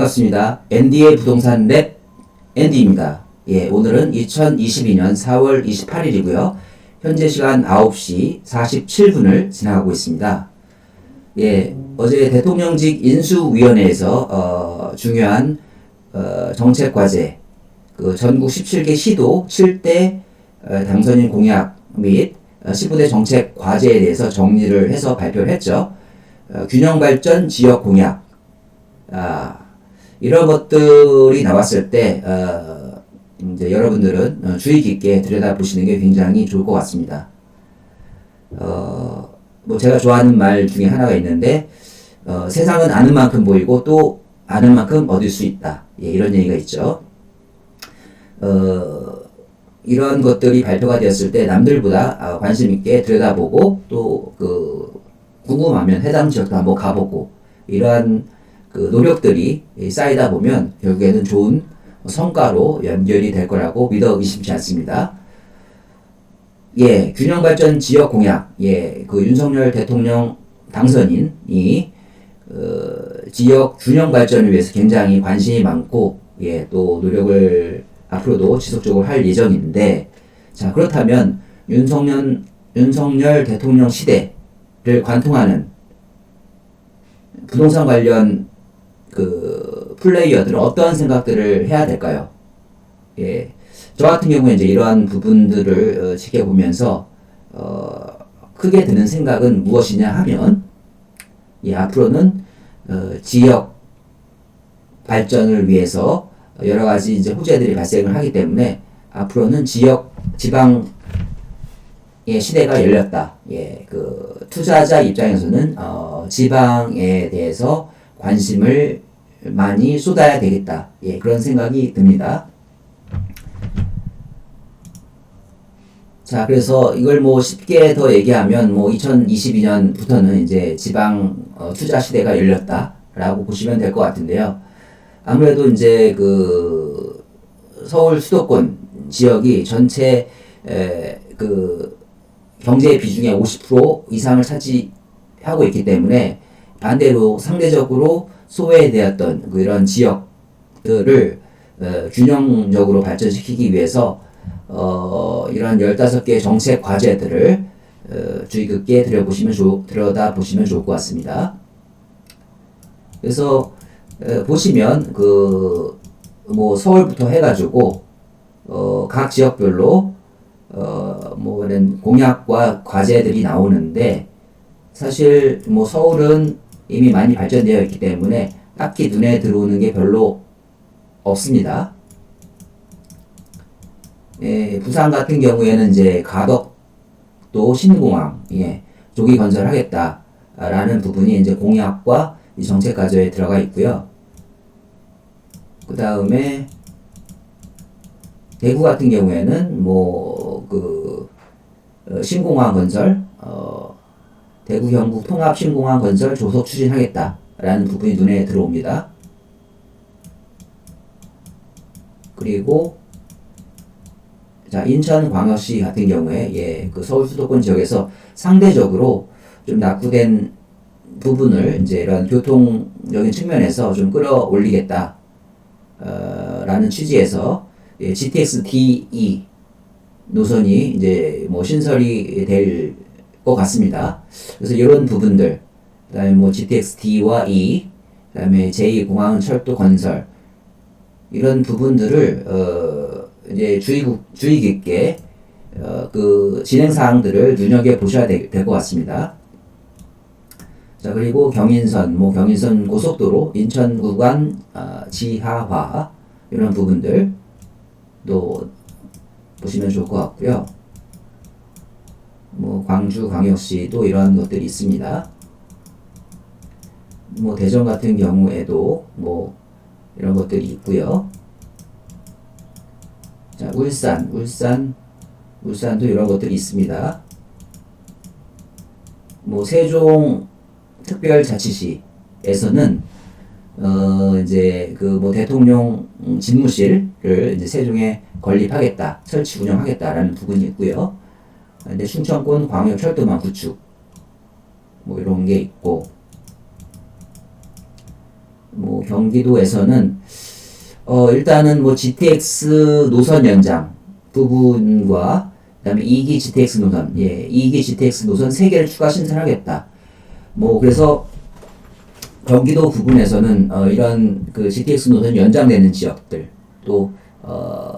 반갑습니다. ND의 부동산 랩 앤디입니다. 예, 오늘은 2022년 4월 28일이고요. 현재 시간 9시 47분을 지나가고 있습니다. 예, 어제 대통령직 인수위원회에서 어, 중요한 어, 정책 과제, 그 전국 17개 시도 7대 어, 당선인 공약 및 어, 15대 정책 과제에 대해서 정리를 해서 발표를 했죠. 어, 균형 발전 지역 공약, 아, 이런 것들이 나왔을 때 어, 이제 여러분들은 어, 주의 깊게 들여다 보시는 게 굉장히 좋을 것 같습니다. 어, 뭐 제가 좋아하는 말 중에 하나가 있는데 어, 세상은 아는 만큼 보이고 또 아는 만큼 얻을 수 있다. 예, 이런 얘기가 있죠. 어, 이런 것들이 발표가 되었을 때 남들보다 아, 관심 있게 들여다보고 또 그 궁금하면 해당 지역도 한번 가보고 이러한 그 노력들이 쌓이다 보면 결국에는 좋은 성과로 연결이 될 거라고 믿어 의심치 않습니다. 예, 균형 발전 지역 공약, 예, 그 윤석열 대통령 당선인이 어, 지역 균형 발전을 위해서 굉장히 관심이 많고, 예, 또 노력을 앞으로도 지속적으로 할 예정인데, 자 그렇다면 윤석열 윤석열 대통령 시대를 관통하는 부동산 관련 그 플레이어들은 어떠한 생각들을 해야 될까요? 예. 저 같은 경우에 이제 이러한 부분들을 어, 지켜보면서 어, 크게 드는 생각은 무엇이냐 하면 예, 앞으로는 어, 지역 발전을 위해서 여러 가지 이제 호재들이 발생을 하기 때문에 앞으로는 지역 지방의 시대가 열렸다. 예, 그 투자자 입장에서는 어, 지방에 대해서 관심을 많이 쏟아야 되겠다. 예, 그런 생각이 듭니다. 자, 그래서 이걸 뭐 쉽게 더 얘기하면 뭐 2022년부터는 이제 지방 어, 투자 시대가 열렸다라고 보시면 될 것 같은데요. 아무래도 이제 그 서울 수도권 지역이 전체 에, 그 경제 비중의 50% 이상을 차지하고 있기 때문에 반대로 상대적으로 소외되었던 그 이런 지역들을 어, 균형적으로 발전시키기 위해서 어, 이런 15개 정책 과제들을 어, 주의 깊게 들여보시면 좋, 들여다보시면 좋을 것 같습니다. 그래서 어, 보시면 그 뭐 서울부터 해가지고 어, 각 지역별로 어, 뭐 이런 공약과 과제들이 나오는데 사실 뭐 서울은 이미 많이 발전되어 있기 때문에 딱히 눈에 들어오는 게 별로 없습니다. 예, 부산 같은 경우에는 이제 가덕도 신공항, 예, 조기 건설하겠다라는 부분이 이제 공약과 이 정책 과제에 들어가 있고요. 그 다음에 대구 같은 경우에는 뭐그 어, 신공항 건설, 어, 대구 경북 통합 신공항 건설 조속 추진하겠다라는 부분이 눈에 들어옵니다. 그리고 자 인천광역시 같은 경우에 예, 그 서울 수도권 지역에서 상대적으로 좀 낙후된 부분을 이제 이런 교통적인 측면에서 좀 끌어올리겠다. 어, 라는 취지에서 예, GTX-DE 노선이 이제 뭐 신설이 될 것 같습니다. 그래서 이런 부분들, 그 다음에 뭐 GTX-D와 E, 그 다음에 제2공항 철도 건설, 이런 부분들을, 어, 이제 주의, 주의 깊게, 어, 그 진행 사항들을 눈여겨보셔야 될 것 같습니다. 자, 그리고 경인선, 뭐 경인선 고속도로, 인천 구간 어, 지하화 이런 부분들도 보시면 좋을 것 같고요. 뭐 광주 광역시도 이러한 것들이 있습니다. 뭐 대전 같은 경우에도 뭐 이런 것들이 있고요. 자, 울산, 울산, 울산도 이런 것들이 있습니다. 뭐 세종 특별자치시에서는 어 이제 그 뭐 대통령 집무실을 이제 세종에 건립하겠다, 설치 운영하겠다라는 부분이 있고요. 근데 충청권 광역 철도망 구축. 뭐 이런 게 있고. 뭐 경기도에서는 어 일단은 뭐 GTX 노선 연장 부분과 그다음에 2기 GTX 노선, 예, 2기 GTX 노선 3 개를 추가 신설하겠다. 뭐 그래서 경기도 부분에서는 어, 이런 그 GTX 노선 연장되는 지역들 또 어,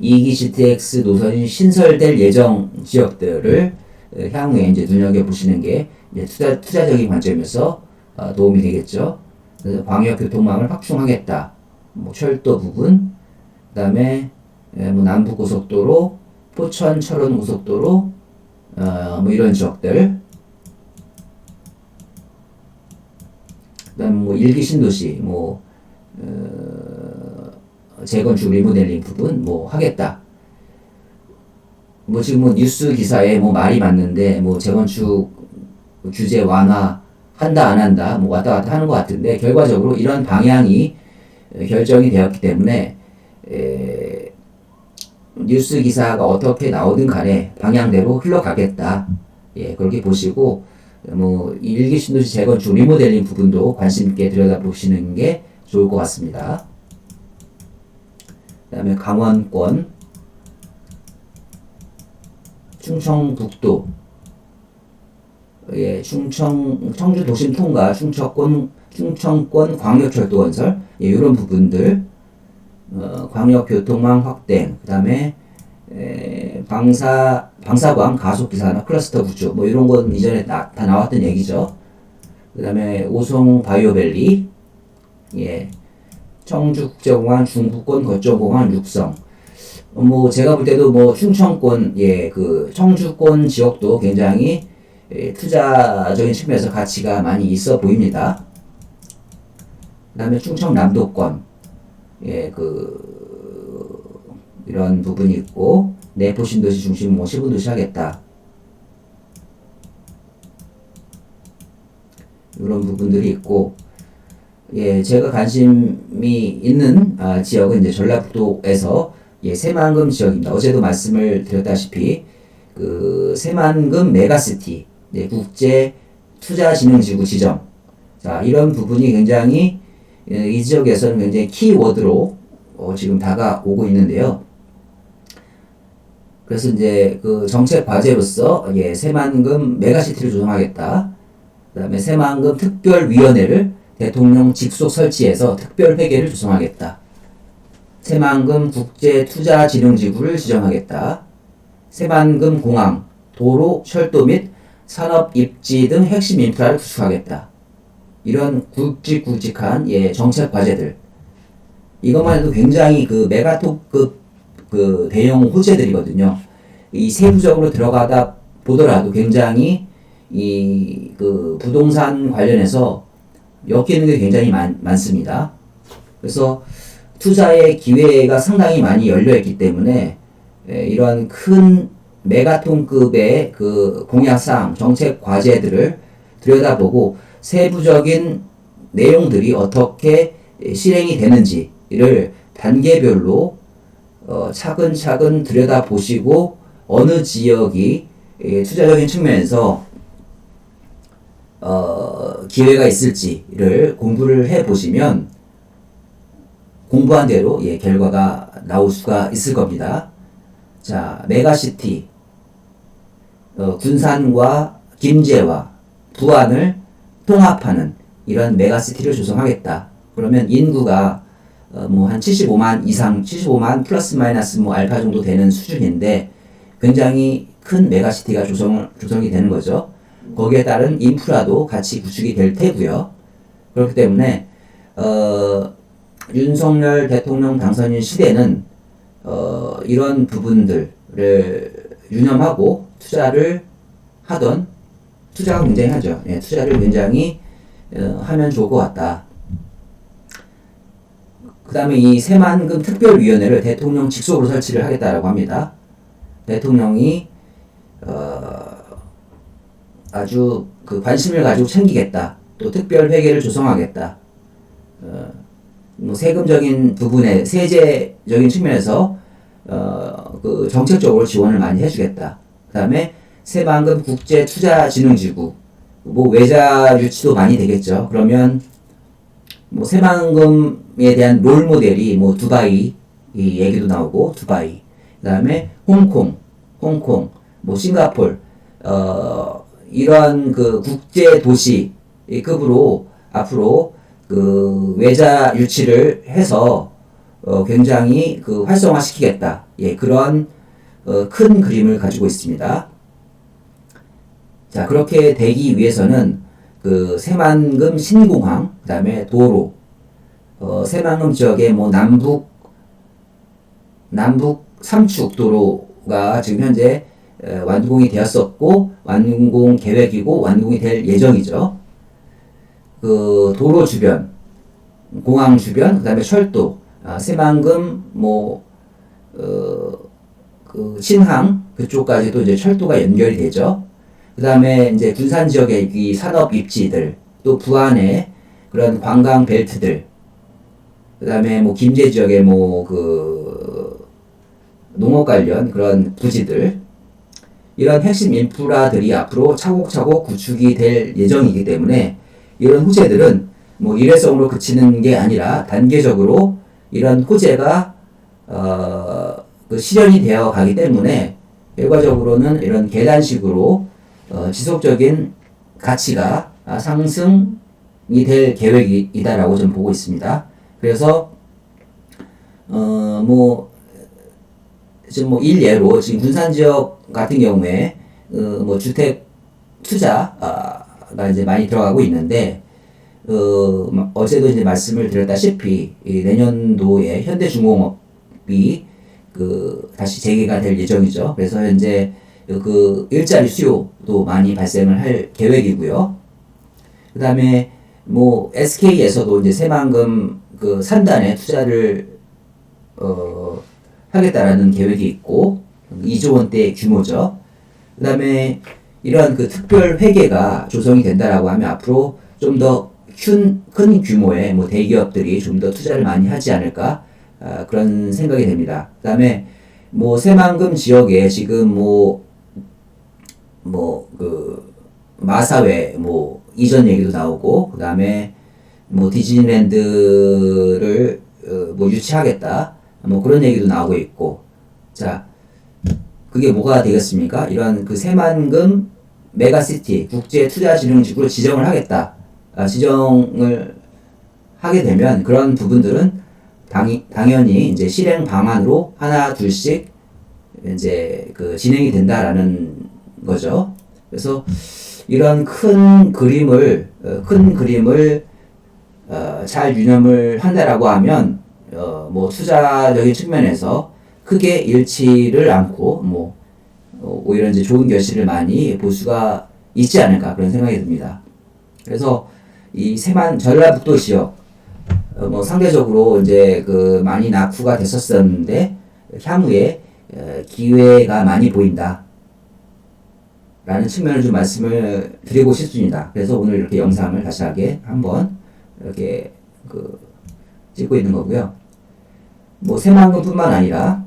2기 GTX 노선이 신설될 예정 지역들을 어, 향후에 이제 눈여겨 보시는 게 이제 투자 투자적인 관점에서 어, 도움이 되겠죠. 그래서 광역 교통망을 확충하겠다. 뭐 철도 부분, 그 다음에 예, 뭐 남부 고속도로, 포천 철원 고속도로, 어, 뭐 이런 지역들. 그 다음 뭐 일기 신도시, 뭐 어, 재건축 리모델링 부분 뭐 하겠다. 뭐 지금 뭐 뉴스 기사에 뭐 말이 많는데 뭐 재건축 규제 완화 한다 안 한다 뭐 왔다 갔다 하는 것 같은데 결과적으로 이런 방향이 결정이 되었기 때문에 에, 뉴스 기사가 어떻게 나오든 간에 방향대로 흘러가겠다. 예, 그렇게 보시고 뭐 일기 신도시 재건축 리모델링 부분도 관심 있게 들여다보시는 게 좋을 것 같습니다. 그 다음에 강원권 충청북도 예, 충청 청주 도심 통과 충청권 충청권 광역철도 건설 예, 이런 부분들 어, 광역교통망 확대 그 다음에 에, 방사 방사광 가속 기사나 클러스터 구축 뭐 이런 건 이전에 나, 다 나왔던 얘기죠. 그 다음에 오송 바이오밸리 예 청주국제공항 중부권 거점공항 육성 어, 뭐 제가 볼 때도 뭐 충청권 예 그 청주권 지역도 굉장히 예, 투자적인 측면에서 가치가 많이 있어 보입니다. 그다음에 충청 남도권 예 그 이런 부분이 있고 내포 신도시 중심 뭐 시분 도시 하겠다. 이런 부분들이 있고 예, 제가 관심이 있는 아, 지역은 이제 전라북도에서 예, 새만금 지역입니다. 어제도 말씀을 드렸다시피 그 새만금 메가시티 예, 국제 투자진흥지구 지정 자 이런 부분이 굉장히 예, 이 지역에서는 굉장히 키워드로 어, 지금 다가오고 있는데요. 그래서 이제 그 정책 과제로서 예, 새만금 메가시티를 조성하겠다. 그다음에 새만금 특별위원회를 대통령 직속 설치해서 특별 회계를 조성하겠다. 새만금 국제투자진흥지구를 지정하겠다. 새만금 공항, 도로, 철도 및 산업 입지 등 핵심 인프라를 구축하겠다. 이런 굵직굵직한 예, 정책 과제들. 이것만 해도 굉장히 그 메가톱급 그 대형 호재들이거든요. 이 세부적으로 들어가다 보더라도 굉장히 이 그 부동산 관련해서 엮이는 게 굉장히 많, 많습니다. 그래서 투자의 기회가 상당히 많이 열려 있기 때문에 에, 이런 큰 메가톤급의 그 공약사항, 정책 과제들을 들여다보고 세부적인 내용들이 어떻게 실행이 되는지를 단계별로 어, 차근차근 들여다보시고 어느 지역이 예, 투자적인 측면에서 어, 기회가 있을지를 공부를 해 보시면 공부한 대로 예, 결과가 나올 수가 있을 겁니다. 자, 메가시티 어, 군산과 김제와 부안을 통합하는 이런 메가시티를 조성하겠다. 그러면 인구가 어, 뭐한 75만 이상, 75만 플러스 마이너스 뭐 알파 정도 되는 수준인데 굉장히 큰 메가시티가 조성, 조성이 되는 거죠. 거기에 따른 인프라도 같이 구축이 될 테고요. 그렇기 때문에 어, 윤석열 대통령 당선인 시대는 어, 이런 부분들을 유념하고 투자를 하던 투자가 굉장히 하죠. 예, 투자를 굉장히 어, 하면 좋을 것 같다. 그 다음에 이 새만금 특별위원회를 대통령 직속으로 설치를 하겠다라고 합니다. 대통령이 어, 아주 그 관심을 가지고 챙기겠다. 또 특별 회계를 조성하겠다. 어, 뭐 세금적인 부분에 세제적인 측면에서 어, 그 정책적으로 지원을 많이 해주겠다. 그다음에 새만금 국제 투자 진흥지구 뭐 외자 유치도 많이 되겠죠. 그러면 뭐 새만금에 대한 롤 모델이 뭐 두바이 이 얘기도 나오고 두바이 그다음에 홍콩 홍콩 뭐 싱가폴 어 이러한 그 국제 도시 급으로 앞으로 그 외자 유치를 해서 어 굉장히 그 활성화시키겠다 예 그런 어, 큰 그림을 가지고 있습니다. 자, 그렇게 되기 위해서는 그 새만금 신공항, 그 다음에 도로, 어, 새만금 지역의 뭐 남북, 남북 삼축 도로가 지금 현재 에, 완공이 되었었고, 완공 계획이고, 완공이 될 예정이죠. 그 도로 주변, 공항 주변, 그 다음에 철도, 아, 새만금, 뭐, 어, 그 신항 그쪽까지도 이제 철도가 연결이 되죠. 그 다음에 이제 군산 지역의 이 산업 입지들, 또 부안의 그런 관광 벨트들, 그 다음에 뭐 김제 지역의 뭐 그 농업 관련 그런 부지들, 이런 핵심 인프라들이 앞으로 차곡차곡 구축이 될 예정이기 때문에 이런 호재들은 뭐 일회성으로 그치는 게 아니라 단계적으로 이런 호재가 어, 그 실현이 되어 가기 때문에 결과적으로는 이런 계단식으로 어, 지속적인 가치가 아, 상승이 될 계획이다라고 좀 보고 있습니다. 그래서 어뭐 지금 뭐 일례로 지금 군산 지역 같은 경우에 어, 뭐 주택 투자가 이제 많이 들어가고 있는데 어, 어제도 이제 말씀을 드렸다시피 내년도에 현대중공업이 그 다시 재개가 될 예정이죠. 그래서 현재 그 일자리 수요도 많이 발생을 할 계획이고요. 그 다음에 뭐 SK에서도 이제 새만금 그 산단에 투자를 어 하겠다라는 계획이 있고 2조 원대 규모죠. 그 다음에 이러한 그 특별 회계가 조성이 된다라고 하면 앞으로 좀 더 큰 규모의 뭐 대기업들이 좀 더 투자를 많이 하지 않을까 아, 그런 생각이 됩니다. 그 다음에 뭐 새만금 지역에 지금 뭐 뭐 그 마사회 뭐 이전 얘기도 나오고 그 다음에 뭐 디즈니랜드를 어, 뭐 유치하겠다 뭐 그런 얘기도 나오고 있고 자 그게 뭐가 되겠습니까? 이런 그 새만금 메가시티 국제 투자 진흥 지구로 지정을 하겠다 아, 지정을 하게 되면 그런 부분들은 당, 당연히 이제 실행 방안으로 하나 둘씩 이제 그 진행이 된다라는 거죠. 그래서 이런 큰 그림을 어, 큰 그림을 어, 잘 유념을 한다라고 하면 어, 뭐 투자적인 측면에서 크게 잃지를 않고 뭐 어, 오히려 이제 좋은 결실을 많이 볼 수가 있지 않을까 그런 생각이 듭니다. 그래서 이 세만 전라북도 지역 어, 뭐 상대적으로 이제 그 많이 낙후가 됐었었는데 향후에 어, 기회가 많이 보인다. 라는 측면을 좀 말씀을 드리고 싶습니다. 그래서 오늘 이렇게 영상을 다시 하게 한번 이렇게 그 찍고 있는 거고요. 뭐 새만금뿐만 아니라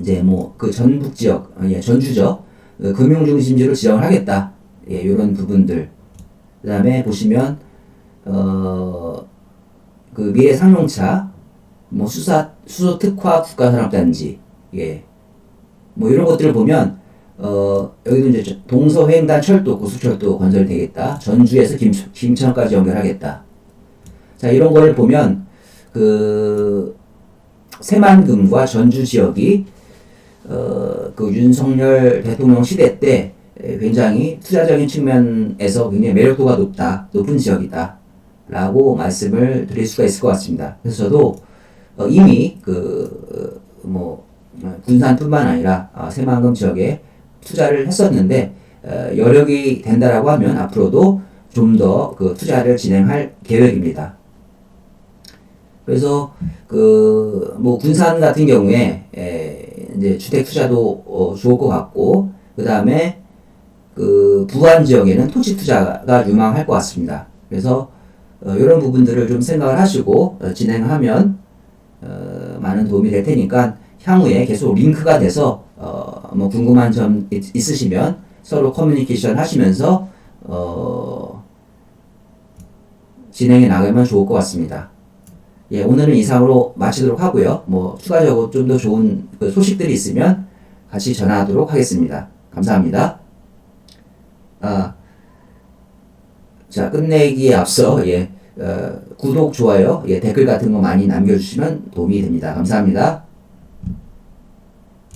이제 뭐 그 전북 지역, 아, 예, 전주죠. 그 금융 중심지로 지정을 하겠다. 예, 이런 부분들. 그 다음에 보시면 어 그 미래 상용차, 뭐 수사 수소 특화 국가산업단지, 예, 뭐 이런 것들을 보면 어 여기도 이제 동서횡단 철도 고속철도 건설되겠다. 전주에서 김, 김천까지 연결하겠다. 자 이런 거를 보면 그 새만금과 전주 지역이 어 그 윤석열 대통령 시대 때 굉장히 투자적인 측면에서 굉장히 매력도가 높다, 높은 지역이다. 라고 말씀을 드릴 수가 있을 것 같습니다. 그래서 저도 어, 이미 그, 뭐, 군산뿐만 아니라 어, 새만금 지역에 투자를 했었는데, 어, 여력이 된다라고 하면 앞으로도 좀 더 그 투자를 진행할 계획입니다. 그래서 그, 뭐, 군산 같은 경우에, 에, 이제 주택 투자도 어, 좋을 것 같고, 그 다음에 그 부안 지역에는 토지 투자가 유망할 것 같습니다. 그래서 어, 이런 부분들을 좀 생각을 하시고 어, 진행하면 어, 많은 도움이 될 테니까 향후에 계속 링크가 돼서 어, 뭐 궁금한 점 있, 있으시면 서로 커뮤니케이션 하시면서 어, 진행해 나가면 좋을 것 같습니다. 예, 오늘은 이상으로 마치도록 하고요. 뭐 추가적으로 좀 더 좋은 그 소식들이 있으면 같이 전화하도록 하겠습니다. 감사합니다. 아, 자 끝내기에 앞서 예, 어, 구독, 좋아요, 예, 댓글 같은 거 많이 남겨주시면 도움이 됩니다. 감사합니다.